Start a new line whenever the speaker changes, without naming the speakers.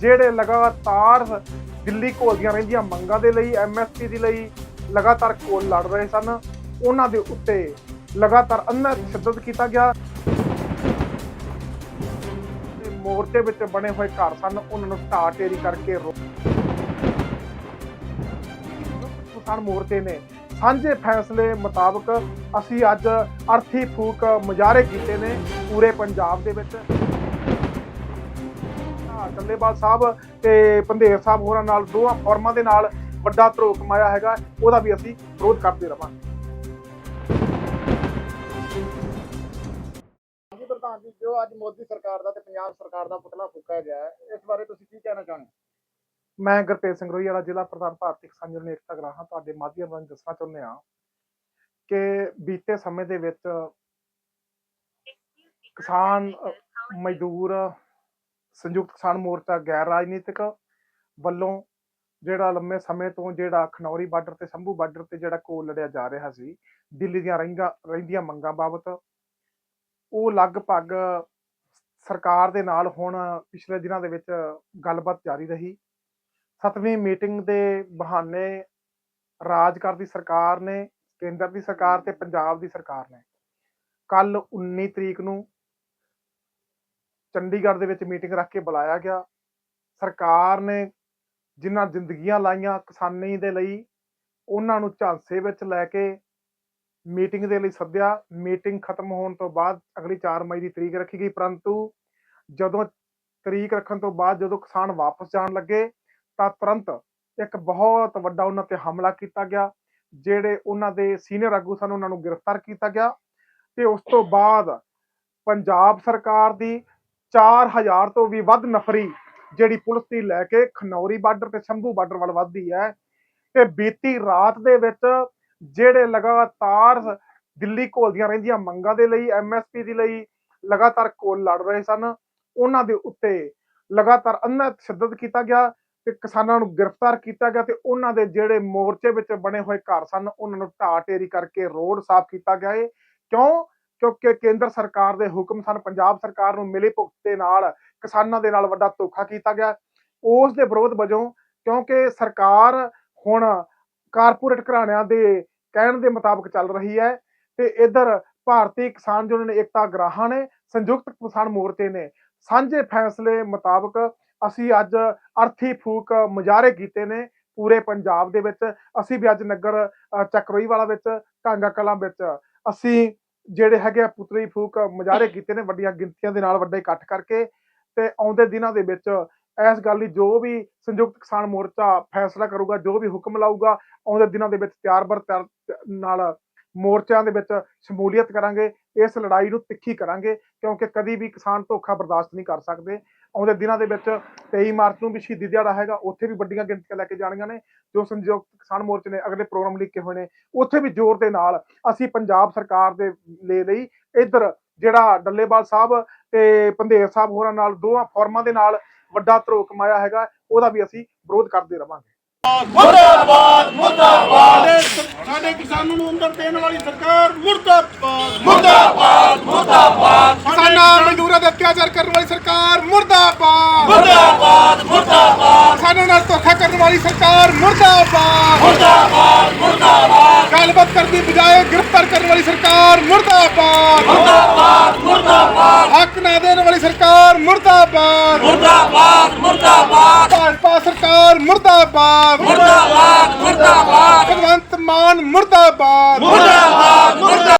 ਜਿਹੜੇ ਲਗਾਤਾਰ ਦਿੱਲੀ ਘੋਲਦੀਆਂ ਰਹਿੰਦੀਆਂ ਮੰਗਾਂ ਦੇ ਲਈ ਐਮਐਸਪੀ ਦੇ ਲਈ ਲਗਾਤਾਰ ਘੋਲ ਲੜ ਰਹੇ ਸਨ। ਉਹਨਾਂ ਦੇ ਉੱਤੇ ਲਗਾਤਾਰ ਅੰਨਾ ਤਸ਼ੱਦਦ ਕੀਤਾ ਗਿਆ। ਮੋਰਚੇ ਵਿੱਚ ਬਣੇ ਹੋਏ ਘਰ ਸਨ, ਉਹਨਾਂ ਨੂੰ ਢਾਹ ਢੇਰੀ ਕਰਕੇ ਰੋ ਕਿਸਾਨ ਮੋਰਚੇ ਨੇ ਸਾਂਝੇ ਫੈਸਲੇ ਮੁਤਾਬਕ ਅਸੀਂ ਅੱਜ ਅਰਥੀ ਫੂਕ ਮੁਜ਼ਾਹਰੇ ਕੀਤੇ ਨੇ ਪੂਰੇ ਪੰਜਾਬ ਦੇ ਵਿੱਚ। ਟੱਲੇਵਾਲ ਸਾਹਿਬ ਤੇ ਪੰਧੇਰ ਸਾਹਿਬ ਹੋਰਾਂ ਨਾਲ ਦੋਹਾਂ ਫੋਰਮਾਂ ਦੇ ਨਾਲ ਵੱਡਾ ਧਰੋ ਕਮਾਇਆ ਹੈਗਾ ਉਹਦਾ ਵੀ ਅਸੀਂ ਵਿਰੋਧ ਕਰਦੇ ਰਵਾਂਗੇ।
ਜੀ ਪ੍ਰਧਾਨ ਜੀ ਜੋ ਅੱਜ ਮੋਦੀ ਸਰਕਾਰ ਦਾ ਤੇ ਪੰਜਾਬ ਸਰਕਾਰ ਦਾ ਪੁਤਲਾ ਫੂਕਿਆ ਗਿਆ ਹੈ ਇਸ ਬਾਰੇ ਤੁਸੀਂ ਕੀ ਕਹਿਣਾ ਚਾਹੁੰਦੇ
ਮੈਂ ਗੁਰਤੇਜ ਸਿੰਘ ਰੋਹੀਵਾਲਾ ਜ਼ਿਲ੍ਹਾ ਪ੍ਰਧਾਨ ਭਾਰਤੀ ਕਿਸਾਨ ਯੂਨੀਅਨ ਏਕਤਾ ਗਰਾਹਾਂ ਤੁਹਾਡੇ ਮਾਧਿਅਮ ਰਾਹੀਂ ਦੱਸਣਾ ਚਾਹੁੰਦੇ ਹਾਂ ਕਿ ਬੀਤੇ ਸਮੇਂ ਦੇ ਵਿੱਚ ਕਿਸਾਨ ਮਜ਼ਦੂਰ ਸੰਯੁਕਤ ਕਿਸਾਨ ਮੋਰਚਾ ਗੈਰ ਰਾਜਨੀਤਿਕ ਵੱਲੋਂ ਜਿਹੜਾ ਲੰਮੇ ਸਮੇਂ ਤੋਂ ਜਿਹੜਾ ਖਨੌਰੀ ਬਾਰਡਰ ਤੇ, ਸੰਭੂ ਬਾਰਡਰ ਤੇ ਜਿਹੜਾ ਕੋਲ ਲੜਿਆ ਜਾ ਰਿਹਾ ਸੀ, ਦਿੱਲੀ ਦੀਆਂ ਰਹਿੰਗਾ ਰਹਿੰਦੀਆਂ ਮੰਗਾਂ ਬਾਬਤ, ਉਹ ਲਗਭਗ ਸਰਕਾਰ ਦੇ ਨਾਲ ਹੁਣ ਪਿਛਲੇ ਦਿਨਾਂ ਦੇ ਵਿੱਚ ਗੱਲਬਾਤ ਜਾਰੀ ਰਹੀ। ਸੱਤਵੀਂ ਮੀਟਿੰਗ ਦੇ ਬਹਾਨੇ ਰਾਜ ਕਰਦੀ ਸਰਕਾਰ ਨੇ, ਕੇਂਦਰ ਦੀ ਸਰਕਾਰ ਤੇ ਪੰਜਾਬ ਦੀ ਸਰਕਾਰ ਨੇ ਕੱਲ 19 ਤਰੀਕ ਨੂੰ ਚੰਡੀਗੜ੍ਹ ਦੇ ਵਿੱਚ ਮੀਟਿੰਗ ਰੱਖ ਕੇ ਬੁਲਾਇਆ ਗਿਆ। ਸਰਕਾਰ ਨੇ ਜਿਨ੍ਹਾਂ ਜ਼ਿੰਦਗੀਆਂ ਲਾਈਆਂ ਕਿਸਾਨੀ ਦੇ ਲਈ, ਉਹਨਾਂ ਨੂੰ ਝਾਂਸੇ ਵਿੱਚ ਲੈ ਕੇ ਮੀਟਿੰਗ ਦੇ ਲਈ ਸੱਦਿਆ। ਮੀਟਿੰਗ ਖਤਮ ਹੋਣ ਤੋਂ ਬਾਅਦ ਅਗਲੀ 4 ਮਈ ਦੀ ਤਰੀਕ ਰੱਖੀ ਗਈ। ਪਰੰਤੂ ਜਦੋਂ ਤਰੀਕ ਰੱਖਣ ਤੋਂ ਬਾਅਦ ਜਦੋਂ ਕਿਸਾਨ ਵਾਪਸ ਜਾਣ ਲੱਗੇ, ਤਾਂ ਤੁਰੰਤ ਇੱਕ ਬਹੁਤ ਵੱਡਾ ਉਹਨਾਂ ਤੇ ਹਮਲਾ ਕੀਤਾ ਗਿਆ, ਜਿਹੜੇ ਉਹਨਾਂ ਦੇ ਸੀਨੀਅਰ ਆਗੂ ਸਨ, ਉਹਨਾਂ ਨੂੰ ਗ੍ਰਿਫਤਾਰ ਕੀਤਾ ਗਿਆ ਤੇ ਉਸ ਤੋਂ ਬਾਅਦ ਪੰਜਾਬ ਸਰਕਾਰ ਦੀ 4000 ਤੋਂ ਵੀ ਵੱਧ ਨਫਰੀ ਜਿਹੜੀ ਪੁਲਿਸ ਦੀ ਲੈ ਕੇ ਖਨੌਰੀ ਬਾਰਡਰ ਤੇ ਸ਼ੰਭੂ ਬਾਰਡਰ ਵੱਲ ਵੱਧਦੀ ਹੈ। ਤੇ ਬੀਤੀ ਰਾਤ ਦੇ ਵਿੱਚ ਜਿਹੜੇ ਲਗਾਤਾਰ ਦਿੱਲੀ ਘੋਲਦੀਆਂ ਰਹਿੰਦੀਆਂ ਮੰਗਾਂ ਦੇ ਲਈ ਐਮਐਸਪੀ ਦੇ ਲਈ ਲਗਾਤਾਰ ਕੋਲ ਲੜ ਰਹੇ ਸਨ, ਉਹਨਾਂ ਦੇ ਉੱਤੇ ਲਗਾਤਾਰ ਅੰਨਾ ਤਸ਼ੱਦਦ ਕੀਤਾ ਗਿਆ ਤੇ ਕਿਸਾਨਾਂ ਨੂੰ ਗ੍ਰਿਫਤਾਰ ਕੀਤਾ ਗਿਆ ਤੇ ਉਹਨਾਂ ਦੇ ਜਿਹੜੇ ਮੋਰਚੇ ਵਿੱਚ ਬਣੇ ਹੋਏ ਘਰ ਸਨ, ਉਹਨਾਂ ਨੂੰ ਢਾਹ ਢੇਰੀ ਕਰਕੇ ਰੋਡ ਸਾਫ਼ ਕੀਤਾ ਗਿਆ ਏ। ਕਿਉਂ? ਕਿਉਂਕਿ ਕੇਂਦਰ ਸਰਕਾਰ ਦੇ ਹੁਕਮ ਸਨ ਪੰਜਾਬ ਸਰਕਾਰ ਨੂੰ ਮਿਲੀ ਭੁਗਤ ਦੇ ਨਾਲ ਕਿਸਾਨਾਂ ਦੇ ਨਾਲ ਵੱਡਾ ਧੋਖਾ ਕੀਤਾ ਗਿਆ। ਉਸ ਦੇ ਵਿਰੋਧ ਵਜੋਂ ਕਿਉਂਕਿ ਸਰਕਾਰ ਹੁਣ ਕਾਰਪੋਰੇਟ ਘਰਾਣਿਆਂ ਦੇ ਕਹਿਣ ਦੇ ਮੁਤਾਬਕ ਚੱਲ ਰਹੀ ਹੈ ਤੇ ਇਧਰ ਭਾਰਤੀ ਕਿਸਾਨ ਯੂਨੀਅਨ ਏਕਤਾ ਗਰਾਹਾਂ ਨੇ ਸੰਯੁਕਤ ਕਿਸਾਨ ਮੋਰਚੇ ਨੇ ਸਾਂਝੇ ਫੈਸਲੇ ਮੁਤਾਬਕ ਅਸੀਂ ਅੱਜ ਅਰਥੀ ਫੂਕ ਮੁਜ਼ਾਹਰੇ ਕੀਤੇ ਨੇ ਪੂਰੇ ਪੰਜਾਬ ਦੇ ਵਿੱਚ। ਅਸੀਂ ਵੀ ਅੱਜ ਨਗਰ ਅ, ਚੱਕਰੋਈ ਵਾਲਾ ਵਿੱਚ ਕਾਂਗਾ ਕਲਾਂ ਵਿੱਚ ਅਸੀਂ ਜਿਹੜੇ ਹੈਗੇ ਆ ਪੁਤਲੀ ਫੂਕ ਮੁਜ਼ਾਹਰੇ ਕੀਤੇ ਨੇ ਵੱਡੀਆਂ ਗਿਣਤੀਆਂ ਦੇ ਨਾਲ ਵੱਡੇ ਇਕੱਠ ਕਰਕੇ ਤੇ ਆਉਂਦੇ ਦਿਨਾਂ ਦੇ ਵਿੱਚ ਇਸ ਗੱਲ ਲਈ ਜੋ ਵੀ ਸੰਯੁਕਤ ਕਿਸਾਨ ਮੋਰਚਾ ਫੈਸਲਾ ਕਰੂਗਾ, ਜੋ ਵੀ ਹੁਕਮ ਲਾਊਗਾ, ਆਉਂਦੇ ਦਿਨਾਂ ਦੇ ਵਿੱਚ ਤਿਆਰ ਬਰ ਤਿਆਰ ਨਾਲ ਮੋਰਚਿਆਂ ਦੇ ਵਿੱਚ ਸ਼ਮੂਲੀਅਤ ਕਰਾਂਗੇ, ਇਸ ਲੜਾਈ ਨੂੰ ਤਿੱਖੀ ਕਰਾਂਗੇ, ਕਿਉਂਕਿ ਕਦੀ ਵੀ ਕਿਸਾਨ ਧੋਖਾ ਬਰਦਾਸ਼ਤ ਨਹੀਂ ਕਰ ਸਕਦੇ। ਆਉਂਦੇ ਦਿਨਾਂ ਦੇ ਵਿੱਚ 23 ਮਾਰਚ ਨੂੰ ਵੀ ਸ਼ਹੀਦੀ ਦਿਹਾੜਾ ਹੈਗਾ, ਉੱਥੇ ਵੀ ਵੱਡੀਆਂ ਗਿਣਤੀਆਂ ਲੈ ਕੇ ਜਾਣੀਆਂ ਨੇ, ਜੋ ਸੰਯੁਕਤ ਕਿਸਾਨ ਮੋਰਚੇ ਨੇ ਅਗਲੇ ਪ੍ਰੋਗਰਾਮ ਲਿਖੇ ਹੋਏ ਨੇ, ਉੱਥੇ ਵੀ ਜ਼ੋਰ ਦੇ ਨਾਲ ਅਸੀਂ ਪੰਜਾਬ ਸਰਕਾਰ ਦੇ ਲੈ ਲਈ। ਇੱਧਰ ਜਿਹੜਾ ਡੱਲੇਵਾਲ ਸਾਹਿਬ ਤੇ ਪੰਧੇਰ ਸਾਹਿਬ ਹੋਰਾਂ ਨਾਲ ਦੋਹਾਂ ਫੋਰਮਾਂ ਦੇ ਨਾਲ ਵੱਡਾ ਧਰੋ ਕਮਾਇਆ ਹੈਗਾ, ਉਹਦਾ ਵੀ ਅਸੀਂ ਵਿਰੋਧ ਕਰਦੇ ਰਵਾਂਗੇ।
ਮੁਰਦਾਬਾਦ ਮੁਰਦਾਬਾਦ। ਸਾਡੇ ਕਿਸਾਨਾਂ ਨੂੰ ਅੰਦਰ ਦੇਣ ਵਾਲੀ ਸਰਕਾਰ ਮੁਰਦਾਬਾਦ। ਮੁਰਦਾਬਾਦ ਮੁਰਦਾਬਾਦ।
ਕਿਸਾਨਾਂ ਮਜ਼ਦੂਰਾਂ ਦੇ ਅਤਿਆਚਾਰ ਕਰਨ ਵਾਲੀ ਸਰਕਾਰ ਮੁਰਦਾਬਾਦ।
ਮੁਰਦਾਬਾਦ ਮੁਰਦਾਬਾਦ।
ਕਿਸਾਨਾਂ ਨਾਲ ਧੋਖਾ ਕਰਨ ਵਾਲੀ ਸਰਕਾਰ ਮੁਰਦਾਬਾਦ।
ਮੁਰਦਾਬਾਦ ਮੁਰਦਾਬਾਦ।
ਗੱਲਬਾਤ ਕਰਨ ਦੀ ਬਜਾਏ ਗ੍ਰਿਫਤਾਰ ਕਰਨ ਵਾਲੀ ਸਰਕਾਰ ਮੁਰਦਾਬਾਦ।
ਮੁਰਦਾਬਾਦ ਮੁਰਦਾਬਾਦ।
ਹੱਕ ਨਾ ਦੇਣ ਵਾਲੀ ਸਰਕਾਰ ਮੁਰਦਾਬਾਦ।
ਮੁਰਦਾਬਾਦ ਮੁਰਦਾਬਾਦ।
ਮੁਰਦਾਬਾਦ।
ਮੁਰਦਾਬਾਦ ਮੁਰਦਾਬਾਦ।
ਭਗਵੰਤ ਮਾਨ
ਮੁਰਦਾਬਾਦ। ਮੁਰਦਾਬਾਦ।